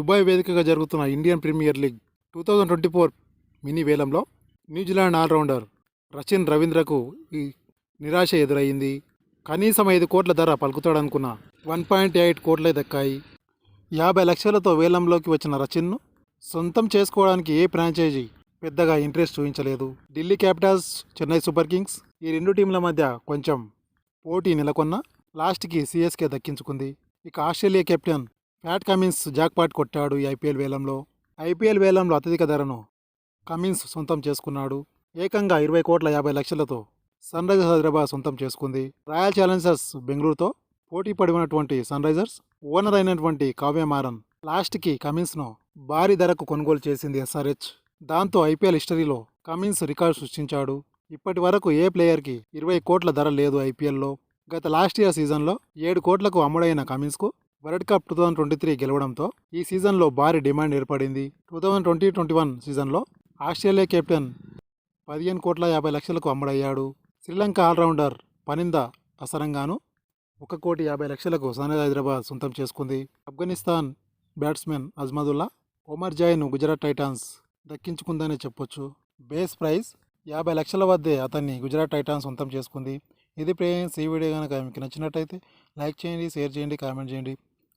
Dubai వేదికగా జరుగుతున్న Indian premier league two thousand twenty four mini వేలంలో న్యూజిలాండ్ ఆల్రౌండర్ రచిన్ రవీంద్రకు ఈ నిరాశ ఎదురయ్యింది కనీసం ఐదు కోట్ల ధర పలుకుతాడనుకున్న వన్ పాయింట్ ఎయిట్ కోట్లే దక్కాయి. యాభై లక్షలతో వేలంలోకి వచ్చిన రచిన్ను సొంతం చేసుకోవడానికి ఏ ఫ్రాంచైజీ పెద్దగా ఇంట్రెస్ట్ చూపించలేదు. Delhi Capitals Chennai Super Kings ఈ రెండు టీంల మధ్య కొంచెం పోటీ నెలకొన్న లాస్ట్కి సిఎస్కే దక్కించుకుంది. ఇక Australia captain Pat Cummins jackpot కొట్టాడు ఈ ఐపీఎల్ వేలంలో. ఐపీఎల్ వేలంలో అత్యధిక ధరను కమిన్స్ సొంతం చేసుకున్నాడు. ఏకంగా ఇరవై కోట్ల యాభై లక్షలతో సన్ రైజర్స్ హైదరాబాద్ సొంతం చేసుకుంది. రాయల్ ఛాలెంజర్స్ బెంగళూరుతో పోటీ పడి ఉన్నటువంటి సన్ రైజర్స్ ఓనర్ అయినటువంటి కావ్య మారన్ లాస్ట్కి కమిన్స్ను భారీ ధరకు కొనుగోలు చేసింది ఎస్ఆర్హెచ్. దాంతో ఐపీఎల్ హిస్టరీలో కమిన్స్ రికార్డు సృష్టించాడు. ఇప్పటి వరకు ఏ ప్లేయర్కి ఇరవై కోట్ల ధర లేదు ఐపీఎల్లో గత లాస్ట్ ఇయర్ సీజన్లో ఏడు కోట్లకు అమ్ముడైన కమిన్స్కు World Cup two thousand twenty three గెలవడంతో ఈ సీజన్లో భారీ డిమాండ్ ఏర్పడింది. Two thousand twenty twenty one సీజన్లో ఆస్ట్రేలియా కెప్టెన్ పదిహేను కోట్ల యాభై లక్షలకు అమ్ముడయ్యాడు. శ్రీలంక ఆల్రౌండర్ పనింద అసరంగాను ఒక కోటి యాభై లక్షలకు సన్రైజ్ హైదరాబాద్ సొంతం చేసుకుంది. Afghanistan batsmen Azmatullah Omarzai Gujarat Titans దక్కించుకుందనే చెప్పొచ్చు. బేస్ ప్రైస్ యాభై లక్షల వద్దే అతన్ని గుజరాత్ టైటాన్స్ సొంతం చేసుకుంది. ఇది ప్రేయన్స్ ఈ వీడియో కనుక మీకు నచ్చినట్టయితే లైక్ చేయండి షేర్ చేయండి కామెంట్ చేయండి.